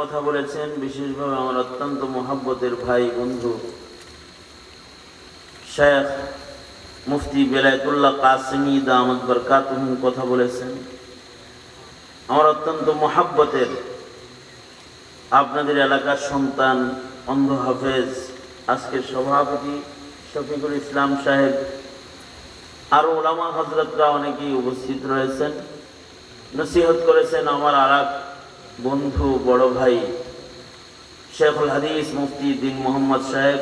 কথা বলেছেন, বিশেষভাবে আমার অত্যন্ত মহাব্বতের ভাই, বন্ধু, শেখ মুফতি বেলায়তুল্লাহ কাসিমি দামদ কথা বলেছেন। আমার অত্যন্ত আপনাদের এলাকার সন্তান, অন্ধ হাফেজ, আজকের সভাপতি শফিকুল ইসলাম সাহেব আরও ওলামা হজরতরা অনেকেই উপস্থিত রয়েছেন। নসিহত করেছেন আমার আর বন্ধু, বড় ভাই, শেখুল হাদিস মুফতি দিন মোহাম্মদ সাহেব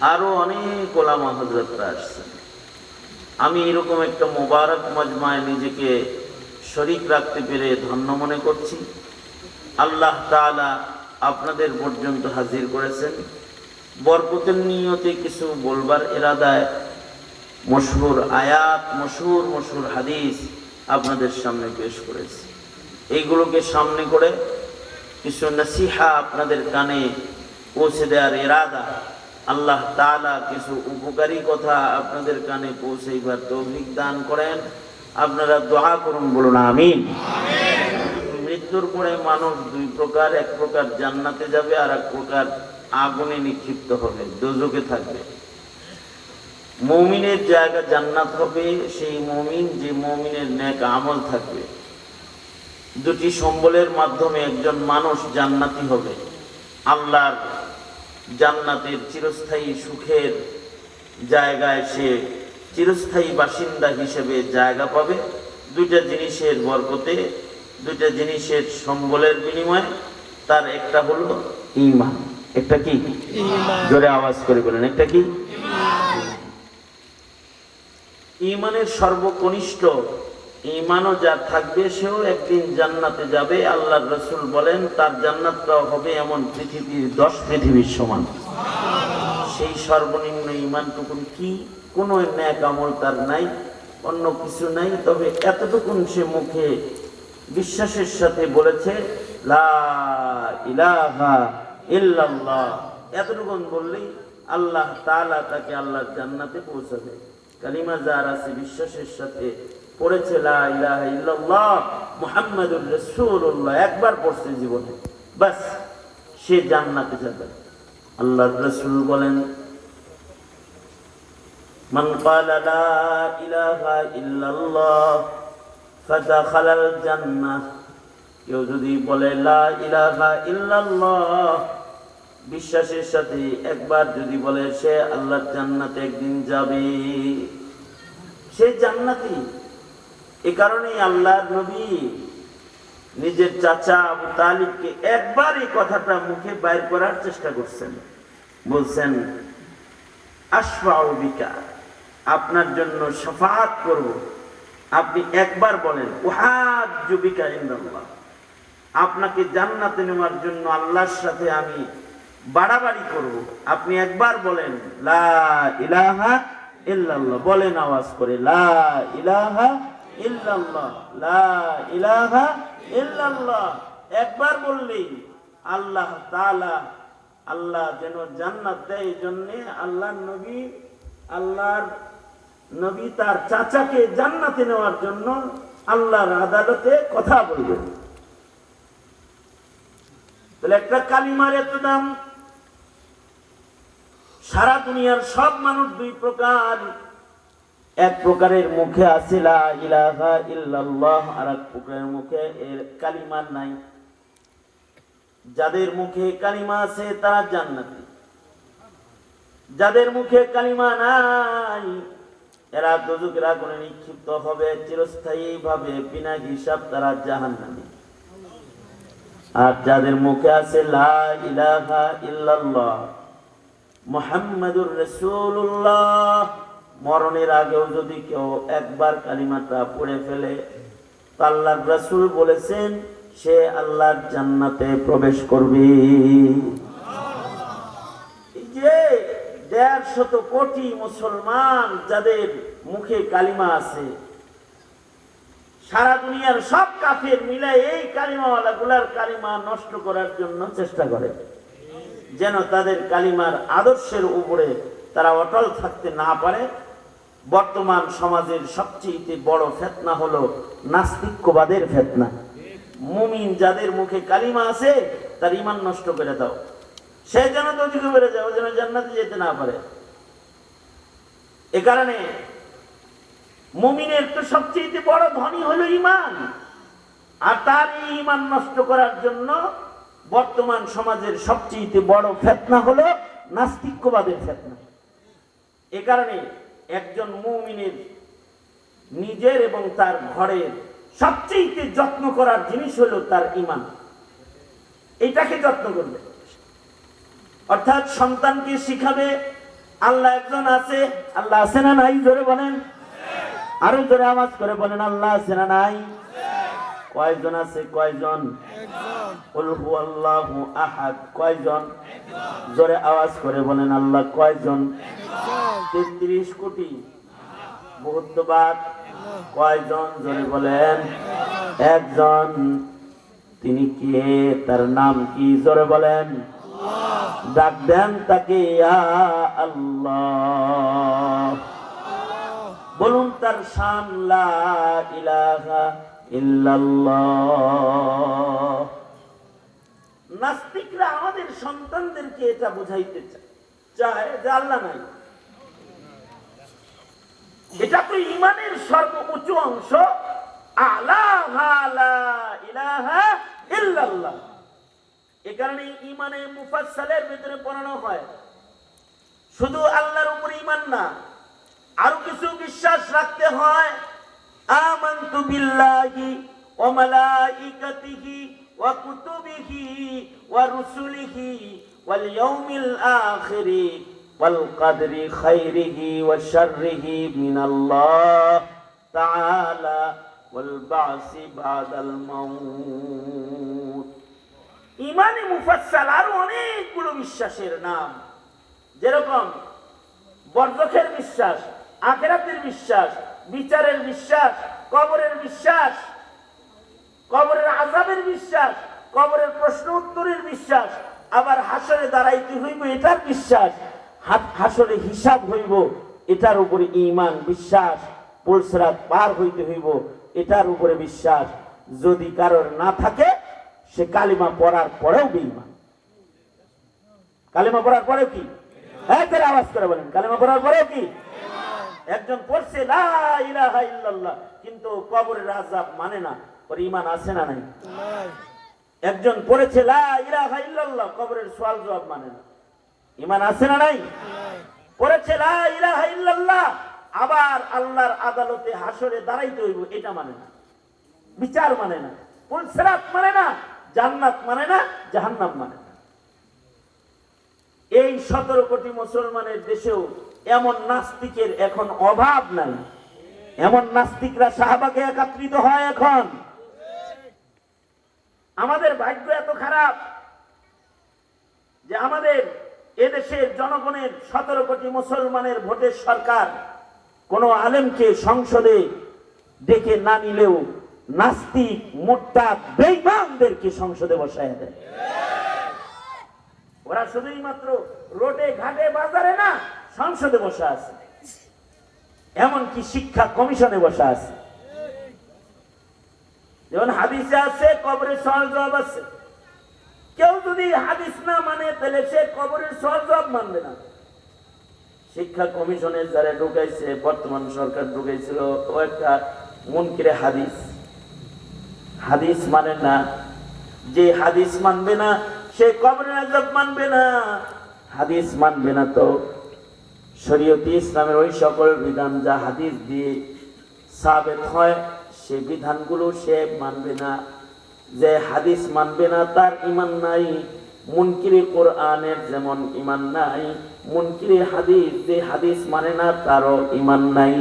আরও অনেক ওলামা হজরতরা আসছেন। আমি এরকম একটা মোবারক মজমায় নিজেকে শরিক রাখতে পেরে ধন্য মনে করছি। আল্লাহ তাআলা আপনাদের পর্যন্ত হাজির করেছেন। বরকতের নিয়তে কিছু বলবার এরাদায় মশহুর আয়াত, মশহুর মশহুর হাদিস আপনাদের সামনে পেশ করেছি। এইগুলোকে সামনে করে কিছু নসিহা আপনাদের কানে পৌঁছে দেওয়ার এরাদা আল্লাহ তাআলা কিছু উপকারী কথা আপনাদের কানে পৌঁছাইবার তৌফিক দান করেন। আপনারা দোয়া করুন বলুন আমিন। মৃত্যুর পরে মানুষ দুই প্রকার এক প্রকার জান্নাতে যাবে আর এক প্রকার আগুনে নিক্ষিপ্ত হবে দোজকে থাকবে। মমিনের জায়গা জান্নাত হবে সেই মমিন যে মমিনের ন্যাক আমল থাকবে। দুটি সম্বলের মাধ্যমে একজন মানুষ জান্নাতি হবে। আল্লাহর জান্নাতের চিরস্থায়ী সুখের জায়গায় সে চিরস্থায়ী বাসিন্দা হিসেবে জায়গা পাবে। দুইটা জিনিসের বরকতে দুইটা জিনিসের সম্বলের বিনিময়ে তার একটা হলো ইমান একটা কি? জোরে আওয়াজ করে বলেন একটা কি? ইমানের সর্বকনিষ্ঠ ইমানও যা থাকবে, সেও একদিন জান্নাতে যাবে। আল্লাহর রসুল বলেন, তার জান্নাতটাও হবে এমন পৃথিবীর দশ পৃথিবীর সমান। সেই সর্বনিম্ন ইমানটুকুন কি? কোনো ন্যাক আমল তার নাই, অন্য কিছু নাই। তবে এতটুকুন সে মুখে বিশ্বাসের সাথে বলেছে, লা ইলাহা এতটুকুন বললেই আল্লাহ তাআলা তাকে আল্লাহর জান্নাতে পৌঁছাবে। কালিমা যার আছে, বিশ্বাসের সাথে পড়েছে লা ইলাহা ইল্লাল্লাহ মুহাম্মাদুর রাসূলুল্লাহ একবার পড়ছে জীবনে বাস সে জান্নাতে যাবে আল্লাহর রাসূল বলেন من قال لا إله إلا الله فدخل الجنة কেউ যদি বলে লা ইলাহা ইল্লাল্লাহ বিশ্বাসের সাথে একবার যদি বলে সে আল্লাহর জান্নাতে একদিন যাবে সে জান্নাতি এ কারণেই আল্লাহ নবী নিজের চাচা আবু তালিবকে একবার এই কথাটা মুখে বাইর করার চেষ্টা করছেন। বলছেন আশফাউবিকা আপনার জন্য সফাত করব। আপনি একবার বলেন ওহাদ জুবিকা ইন্দাল্লাহ, আপনাকে জান্নাতে নেওয়ার জন্য আল্লাহর সাথে আমি বাড়াবাড়ি করব। আপনি একবার বলেন, লা ইলাহা ইল্লাল্লাহ, বলেন আওয়াজ করে, লা ইলাহা ইল্লাল্লাহ, লা ইলাহা ইল্লাল্লাহ। একবার বললেই আল্লাহ তাআলা আল্লাহ যেন জান্নাত দেয় এই জন্যে আল্লাহর নবী আল্লাহর নবী তার চাচাকে জান্নাতে নেওয়ার জন্য আল্লাহর আদালতে কথা বলবেন। তাহলে একটা কালিমার এত দাম। সারা দুনিয়ার সব মানুষ দুই প্রকার। এক প্রকারের মুখে আছে, লা ইলাহা ইল্লাল্লাহ, আর এক প্রকারের মুখে এর কালিমার নাই। যাদের মুখে কালিমা আছে, তারা জান্নাতি। যাদের মুখে কালিমা নাই, এরা দুজুকের আগুনে নিক্ষিপ্ত হবে চিরস্থায়ী ভাবে বিনা হিসাব তারা জাহান্নামী। আর যাদের মুখে আছে, লা ইলাহা ইল্লাল্লাহ, মুহাম্মাদুর রাসূলুল্লাহ মরণের আগেও যদি কেউ একবার কালিমাটা পড়ে ফেলে, তা রাসুল বলেছেন, সে আল্লাহর জান্নাতে প্রবেশ করবে। যে দেড় শত কোটি মুসলমান যাদের মুখে কালিমা আছে, সারা দুনিয়ার সব কাফের মিলে এই কালিমাওয়ালা গুলার কালিমা নষ্ট করার জন্য চেষ্টা করে। যেন তাদের কালিমার আদর্শের উপরে তারা অটল থাকতে না পারে। বর্তমান সমাজের সবচেয়ে বড় ফেতনা হলো নাস্তিক্যবাদের ফেতনা। মুমিন যাদের মুখে কালিমা আছে, তার ইমান নষ্ট করে দাও। সে যেন দোষীকে বেড়ে যায় ও যেন জান্নাতে যেতে না পারে। এ কারণে মুমিনের তো সবচেয়ে বড় ধনী হলো ইমান আর তার ইমান নষ্ট করার জন্য বর্তমান সমাজের সবচেয়ে বড় ফেতনা হলো নাস্তিক্যবাদের ফেতনা। এ কারণে একজন মুমিনের নিজের এবং তার ঘরের সবচেয়ে যত্ন করার জিনিস হলো তার ইমান এটাকে যত্ন করবে। অর্থাৎ সন্তানকে শিখাবে, আল্লাহ একজন আছে, আল্লাহ আছে না নাই? জোরে বলেন। আরও জোরে আওয়াজ করে বলেন, আল্লাহ আছে না নাই? কয়জন আছে? কয়জন? আহাদ। কয়জন? জোরে আওয়াজ করে বলেন আল্লাহ, কয়জন? তেত্রিশ কোটি। বহুত্ববাদ। কয়জন? জোরে বলেন। একজন। তিনি কে? তার নাম কি? জোরে বলেন। ডাক দেন তাকে আল্লাহ। বলুন তার শান, লা ইলাহা নাস্তিকরা আমাদের সন্তানদেরকে এটা বুঝাইতে চায়। যে আল্লাহ নাই। এটা তো ইমানের অংশ। লা ইলাহা ইল্লাল্লাহ। এ কারণে ইমানে মুফাসসালের ভিতরে পড়ানো হয়। শুধু আল্লাহর উপর ইমান না, আরও কিছু বিশ্বাস রাখতে হয়। ওয়া রুসুলিহি ওয়াল ইয়াউমিল আখিরি ওয়াল কদরি খাইরিহি ওয়া শাররিহি মিনাল্লাহ তাআলা ওয়াল বাসি বাদাল মাউত ইমানে মুফাসসাল আরও অনেকগুলো বিশ্বাসের নাম। যেরকম বর্ধকের বিশ্বাস, আখেরাতের বিশ্বাস বিচারের বিশ্বাস, কবরের বিশ্বাস, কবরের আজাবের বিশ্বাস, কবরের প্রশ্ন উত্তরের বিশ্বাস, আবার হাসরে দাঁড়াইতে হইব এটার বিশ্বাস? হাসরে হিসাব হইব, এটার উপরে ইমান বিশ্বাস, পুলসরাত পার হইতে হইব, এটার উপরে বিশ্বাস। যদি কারোর না থাকে, সে কালিমা পড়ার পরেও বেঈমান। কালিমা পড়ার পরেও কি? হ্যাঁ আওয়াজ করে বলেন। কালিমা পড়ার পরেও কি? একজন পড়ছে ইল্লাল্লাহ কিন্তু কবরের আযাব মানে না ওর ঈমান আছে না নাই? একজন পড়েছে ইল্লাল্লাহ কবরের সওয়াল জবাব মানে না। ঈমান আছে না নাই? পড়েছে ইল্লাল্লাহ আবার আল্লাহর আদালতে হাসরে দাঁড়াইতে হইব এটা মানে না। বিচার মানে না। পুলসরাত মানে না জান্নাত মানে না জাহান্নাম মানে না। এই সতেরো কোটি মুসলমানের দেশেও এমন নাস্তিকের এখন অভাব নাই। এমন নাস্তিকরা শাহবাগে একত্রিত হয় এখন। আমাদের ভাগ্য এত খারাপ যে আমাদের এদেশের জনগণের সতেরো কোটি মুসলমানের ভোটের সরকার কোন আলেমকে সংসদে ডেকে না নিলেও নাস্তিক মোট্টা বেইমানদেরকে সংসদে বসায় দেয়। ওরা শুধুই মাত্র রোডে, ঘাটে, বাজারে না সংসদে বসে আছে। এমনকি শিক্ষা কমিশনে বসে আছে। যেমন হাদিসে আছে, কবরের সহজ জবাব আছে। কেউ যদি হাদিস না মানে তাহলে সে কবরের সহজ জবাব মানবে না। শিক্ষা কমিশনের যারা ঢুকাইছে, বর্তমান সরকার ঢুকাইছিল, ও একটা মুনকিরে হাদিস। হাদিস মানে না, যে হাদিস মানবে না, সে কবরের আজাব মানবে না। হাদিস মানবে না তো। শরীয়তি ইসলামের ওই সকল বিধান যা হাদিস দিয়ে সাবেত হয়, সে বিধানগুলো সে মানবে না। যে হাদিস মানবে না, তার ইমান নাই। মুনকিরে কোরআনের যেমন ইমান নাই, মুনকিরে হাদিস যে হাদিস মানে না, তারও ইমান নাই।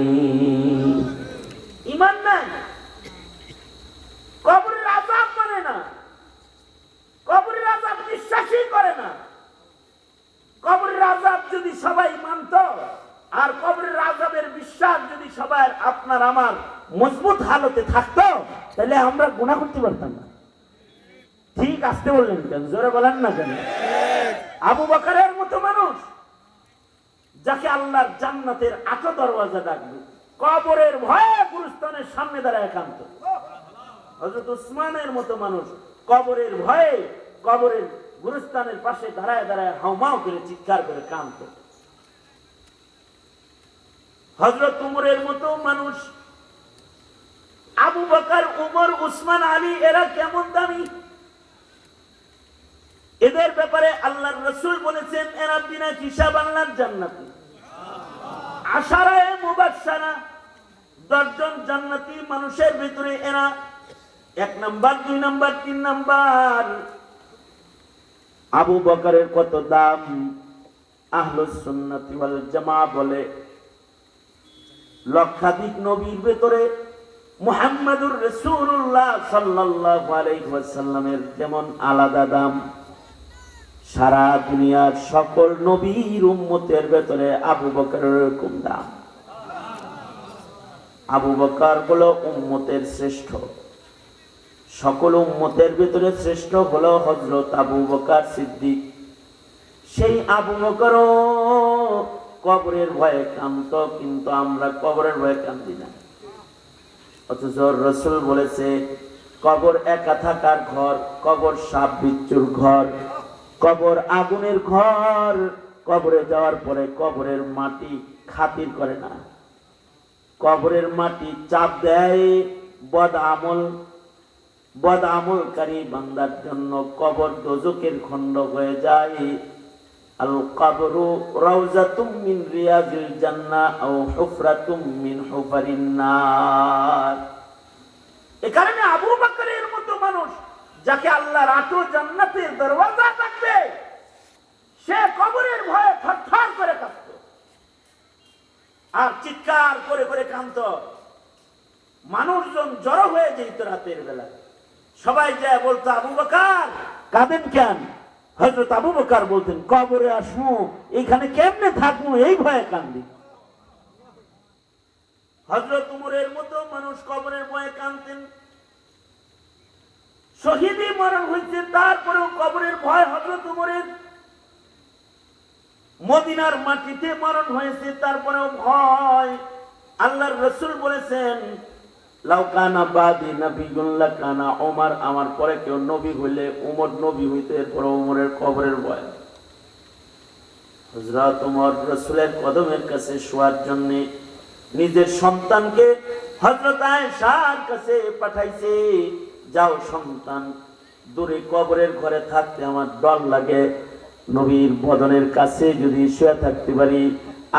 ইমান নাই। কবরের আজাব মানে না। কবরের আজাব বিশ্বাসই করে না। কবরের আজাব যদি সবাই মানত, আর কবরের আজাবের বিশ্বাস যদি সবার আপনার আমার মজবুত হালতে থাকতো, তাহলে আমরা গুণা করতে পারতাম না। ঠিক আসতে বললেন কেন? জোরে বলেন না কেন? আবু বকারের মতো মানুষ, যাকে আল্লাহর জান্নাতের আটো দরওয়াজা ডাকবে, কবরের ভয়ে গুরুস্থানের সামনে দাঁড়ায় একান্ত। হজরত উসমানের মতো মানুষ, কবরের ভয়ে কবরের গুরুস্থানের পাশে দাঁড়ায় দাঁড়ায় হাউমাউ করে চিৎকার করে কাঁদত। হজরত উমরের মতো মানুষ, আবু বকার, উমর, উসমান, আলী, এরা কেমন দামি? এদের ব্যাপারে আল্লাহর রসুল বলেছেন, এরা বিনা হিসাব আল্লাহর জান্নাতি। আশারায় মুবাসারা দশজন জান্নাতি মানুষের ভিতরে এরা এক নাম্বার, দুই নাম্বার, তিন নাম্বার। আবু বকরের কত দাম? আহলুস সুন্নাতি ওয়াল জামা বলে। লক্ষাধিক নবীর ভেতরে মুহাম্মাদুর রাসূলুল্লাহ সাল্লাল্লাহু আলাইহি ওয়াসাল্লামের যেমন আলাদা দাম, সারা দুনিয়ার সকল নবীর উম্মতের ভেতরে আবু বকরের এরকম দাম। আবু বকর হলো উম্মতের শ্রেষ্ঠ। সকল উম্মতের ভিতরে শ্রেষ্ঠ হলো হজরত আবু বকর সিদ্দিক। সেই আবু বকরও কবরের ভয়ে কান্ত কিন্তু আমরা কবরের ভয়ে কান্দি না। অথচ রসুল বলেছে, কবর একা থাকার ঘর, কবর সাপ বিচ্ছুর ঘর, কবর আগুনের ঘর, কবরে যাওয়ার পরে কবরের মাটি খাতির করে না। কবরের মাটি চাপ দেয় বদ আমল বদ বান্দার জন্য কবর দোজকের খণ্ড হয়ে যায়। আল কবরু রাউজাতুম মিন রিয়াজিল জান্নাহ আও হুফরাতুম মিন হুফারিন নার। এ কারণে আবু বকরের মতো মানুষ যাকে আল্লাহর আটো জান্নাতের দরওয়াজা থাকবে, সে কবরের ভয়ে থরথর করে কাঁপত। আর চিৎকার করে করে কান্ত মানুষজন জড়ো হয়ে যেত রাতের বেলা সবাই যায় বলতো, আবু বকার। কাঁদেন কেন? হয়তো আবু বকার বলতেন, কবরে আসব এইখানে কেমনে থাকব এই ভয়ে কান্দি। হজরত উমরের মতো মানুষ কবরের ভয়ে শহীদই মরণ হয়েছে, তারপরেও কবরের ভয় হজরত উমরের। মদিনার মাটিতে মরণ হয়েছে, তারপরেও ভয়। আল্লাহর রসুল বলেছেন লাউকানা বাদি কানা আমার পরে কেউ নবী হইলে উমর নবী হইতে কবরের হজরত উমর রসুলের কদমের কাছে শোয়ার জন্য নিজের সন্তানকে হজরত আয়েশার কাছে পাঠাইছে, যাও সন্তান, দূরে কবরের ঘরে থাকতে আমার ডর লাগে। নবীর বদনের কাছে যদি শুয়ে থাকতে পারি,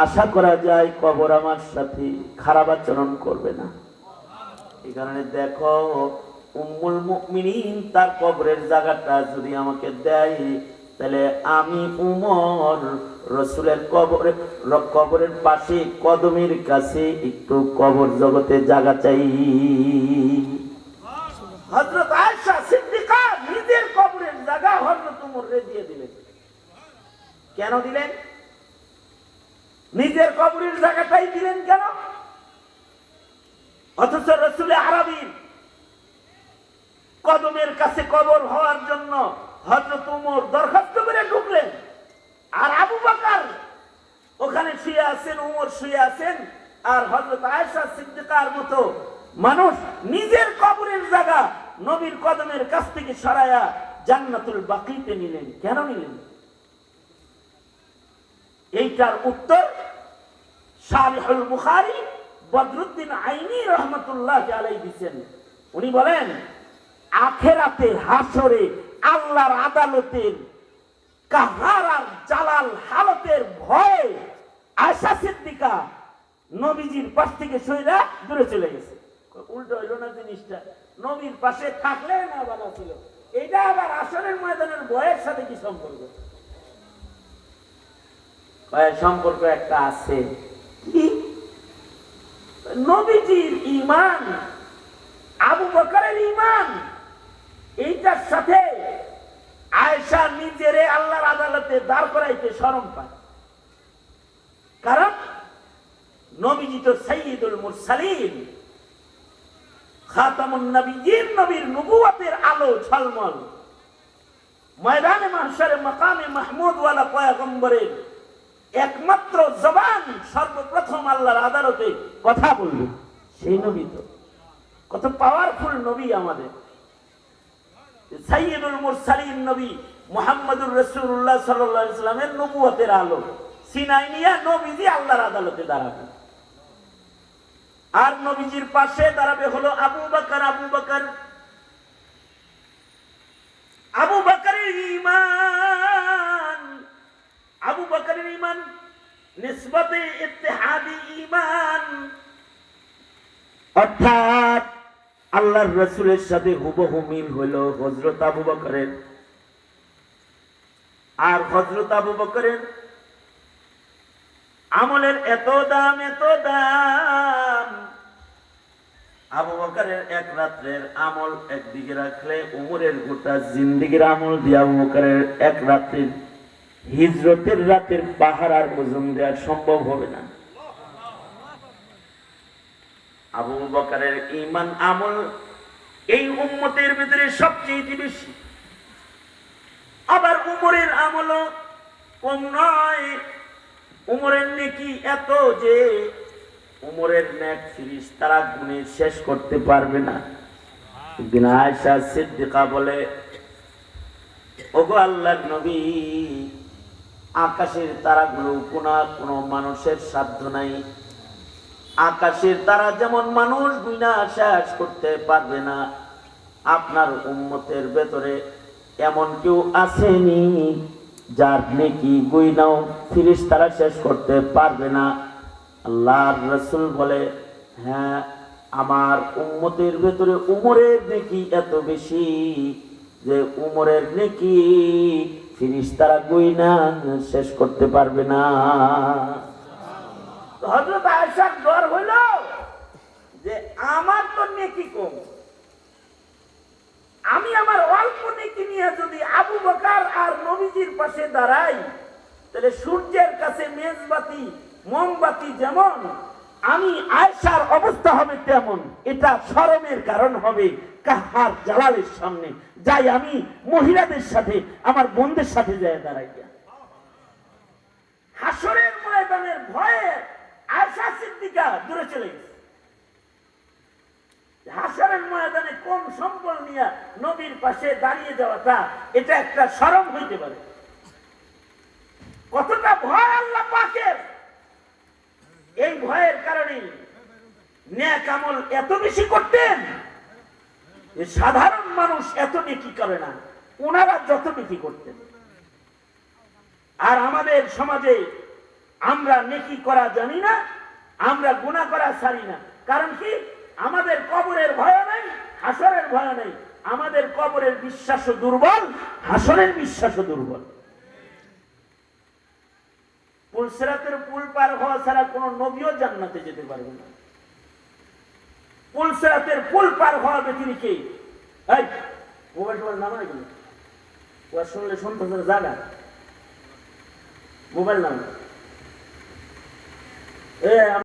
আশা করা যায় কবর আমার সাথে খারাপ আচরণ করবে না। এই কারণে দেখো, উম্মুল মুমিনিন তার কবরের জায়গাটা যদি আমাকে দেয়, তাহলে আমি উমর রসুলের কবরে, কবরের পাশে, কদমের কাছে একটু কবর জগতে জায়গা চাই। হজরত আয়েশা সিদ্দিকা নিজের কবরের জায়গা হজরত উমরে দিয়ে দিলেন। কেন দিলেন? নিজের কবরের জায়গাটাই দিলেন কেন? অথচ রসুলে আরবির কদমের কাছে কবর হওয়ার জন্য হজরত উমর দরখাস্ত করে ঢুকলেন। আর আবু বাকার ওখানে শুয়ে আছেন, উমর শুয়ে আছেন, আর হজরত আয়েশা সিদ্দিকার মতো মানুষ নিজের কবরের জায়গা নবীর কদমের কাছ থেকে সরায়া জান্নাতুল বাকিতে নিলেন। কেন নিলেন? এইটার উত্তর শারিহুল বুখারী বদরুদ্দিন আইনি রহমতুল্লাহ আলাই দিচ্ছেন উনি বলেন আখেরাতে হাসরে আল্লাহর আদালতের কাহার আর জালাল হালতের ভয়ে আয়সা সিদ্দিকা নবীজির পাশ থেকে সইরা দূরে চলে গেছে। উল্টো হইল না জিনিসটা? নবীর পাশে থাকলে না বাধা ছিল। এটা আবার আসরের ময়দানের ভয়ের সাথে কি সম্পর্ক? সম্পর্ক একটা আছে। কি? নবীজির ইমান আবু বকরের ইমান এইটার সাথে আয়েশা নিজেরে আল্লাহর আদালতে দাঁড় করাইতে শরম পায়। কারণ নবীজি তো সৈয়দুল মুরসালিন, খাতামুন নবীজির নবীর নবুয়াতের আলো ঝলমল। ময়দানে মাহশারে মাকামে মাহমুদ ওয়ালা পয়গম্বরের একমাত্র জবান সর্বপ্রথম আল্লাহর আদালতে কথা বলবে সেই নবী তো। কত পাওয়ারফুল নবী আমাদের। সাইয়দুল মুরসালিন নবী মুহাম্মদুর রাসূলুল্লাহ সাল্লাল্লাহু আলাইহি সাল্লামের নবুয়তের আলো। সিনাই নিয়ে নবীজি আল্লাহর আদালতে দাঁড়াবে। আর নবীজির পাশে দাঁড়াবে হলো আবু বকর আবু বকর। আবু বকরের ঈমান। আবু বকরের ইমান নিসবতে ইত্তেহাদি ইমান অর্থাৎ আল্লাহর রসুলের সাথে হুবহু মিল হলো হজরত আবু বকরের। আর হজরত আবু বকরের আমলের এত দাম এত দাম। আবু বকরের এক রাত্রের আমল একদিকে রাখলে উমরের গোটা জিন্দিগির আমল দিয়ে আবু বকরের এক রাত্রের হিজরতের রাতের পাহারার ওজন দেওয়া সম্ভব হবে না। আবু বকরের ইমান আমল এই উম্মতের ভিতরে সবচেয়ে বেশি। আবার উমরের আমলও কম নয়। উমরের নেকি এত যে উমরের নেক ফিরিস তারা গুণে শেষ করতে পারবে না। একদিন আয়সা সিদ্দিকা বলে, ওগো আল্লাহ নবী আকাশের তারাগুলো কোনো কোনো মানুষের সাধ্য নাই। আকাশের তারা যেমন মানুষ গুইনা শেষ করতে পারবে না, আপনার উম্মতের ভেতরে এমন কেউ আসেনি যার নেকি গুইনাও ফিরিস তারা শেষ করতে পারবে না। আল্লাহর রসুল বলে হ্যাঁ আমার উম্মতের ভেতরে উমরের নেকি এত বেশি যে উমরের নেকি ফিরিস তারা গুইনা, শেষ করতে পারবে না। হজরত আয়সার ডর হইল যে আমার তো নেকি কম। আমি আমার অল্প নেকি নিয়ে যদি আবু বকার আর নবীজির পাশে দাঁড়াই, তাহলে সূর্যের কাছে মেজবাতি, মোমবাতি যেমন আমি আয়সার অবস্থা হবে তেমন এটা শরমের কারণ হবে কাহার জালালের সামনে। যাই আমি মহিলাদের সাথে, আমার বোনদের সাথে যাই দাঁড়াই হাসরের ময়দানের ভয়ে আয়সা সিদ্দিকা দূরে চলে গেছে। হাসরের ময়দানে কম সম্বল নিয়ে নবীর পাশে দাঁড়িয়ে যাওয়াটা, এটা একটা সরম হইতে পারে। কতটা ভয় আল্লাহ পাকের! এই ভয়ের কারণে ন্যাক আমল এত বেশি করতেন সাধারণ মানুষ এত নেকি করে না, ওনারা যত নেকি করতেন। আর আমাদের সমাজে আমরা নেকি করা জানি না, আমরা গুণা করা ছাড়ি না। কারণ কি? আমাদের কবরের ভয় নেই, হাসরের ভয় নেই। আমাদের কবরের বিশ্বাসও দুর্বল, হাসরের বিশ্বাসও দুর্বল। পুলসেরাতের পুল পার হওয়া ছাড়া কোনো নবীও জান্নাতে যেতে পারবে না। পুলসেরাতের পুল পার হওয়া তিনি কে? মোবাইল টোবাইল নামা এগুলো ওরা শুনলে শুনতে জায়গা মোবাইল নাম এ